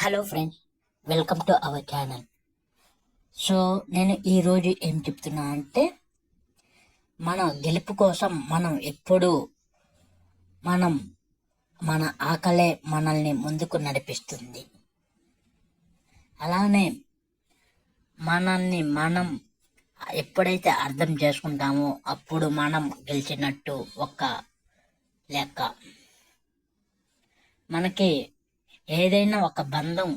Hello friends welcome to our channel so నేను ఈరోజు ఏం చెప్తున్నా అంటే మన గెలుపు కోసం మనం ఎప్పుడు మనం మన ఆకలే మనల్ని ముందుకు నడిపిస్తుంది. అలానే మనల్ని మనం ఎప్పుడైతే అర్థం చేసుకుంటామో అప్పుడు మనం గెలిచినట్టు ఒక లెక్క. మనకి ఏదైనా ఒక బంధం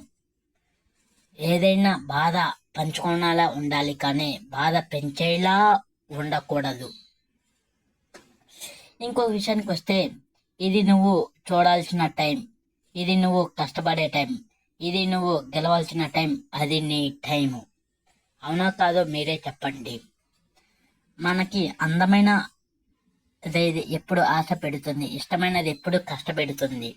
ఏదైనా బాధ పంచుకునేలా ఉండాలి కానీ బాధ పెంచేలా ఉండకూడదు. ఇంకో విషయానికి వస్తే ఇది నువ్వు చూడాల్సిన టైం ఇది నువ్వు కష్టపడే టైం ఇది నువ్వు గెలవాల్సిన టైం అది నీ టైము. అవునా కాదో మీరే చెప్పండి. మనకి అందమైన ఎప్పుడు ఆశ పెడుతుంది ఇష్టమైనది ఎప్పుడు కష్టపెడుతుంది?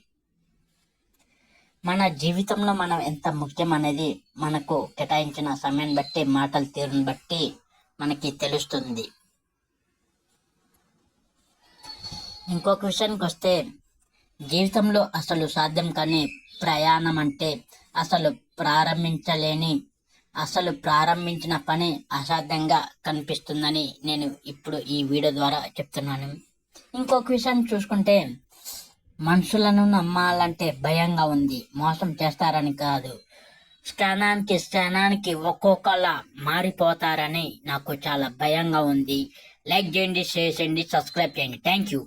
మన జీవితంలో మనం ఎంత ముఖ్యం అనేది మనకు కేటాయించిన సమయం బట్టి మాటల తీరును బట్టి మనకి తెలుస్తుంది. ఇంకొక విషయానికి వస్తే జీవితంలో అసలు సాధ్యం కాని ప్రయాణం అంటే అసలు ప్రారంభించలేని అసలు ప్రారంభించిన పని అసాధ్యంగా కనిపిస్తుందని నేను ఇప్పుడు ఈ వీడియో ద్వారా చెప్తున్నాను. ఇంకొక విషయాన్ని చూసుకుంటే మనుషులను నమ్మాలంటే భయంగా ఉంది. మోసం చేస్తారని కాదు. స్థానానికి స్థానానికి ఒక్కొక్కలా మారిపోతారని నాకు చాలా భయంగా ఉంది. లైక్ చేయండి షేర్ చేయండి సబ్స్క్రైబ్ చేయండి. Thank you.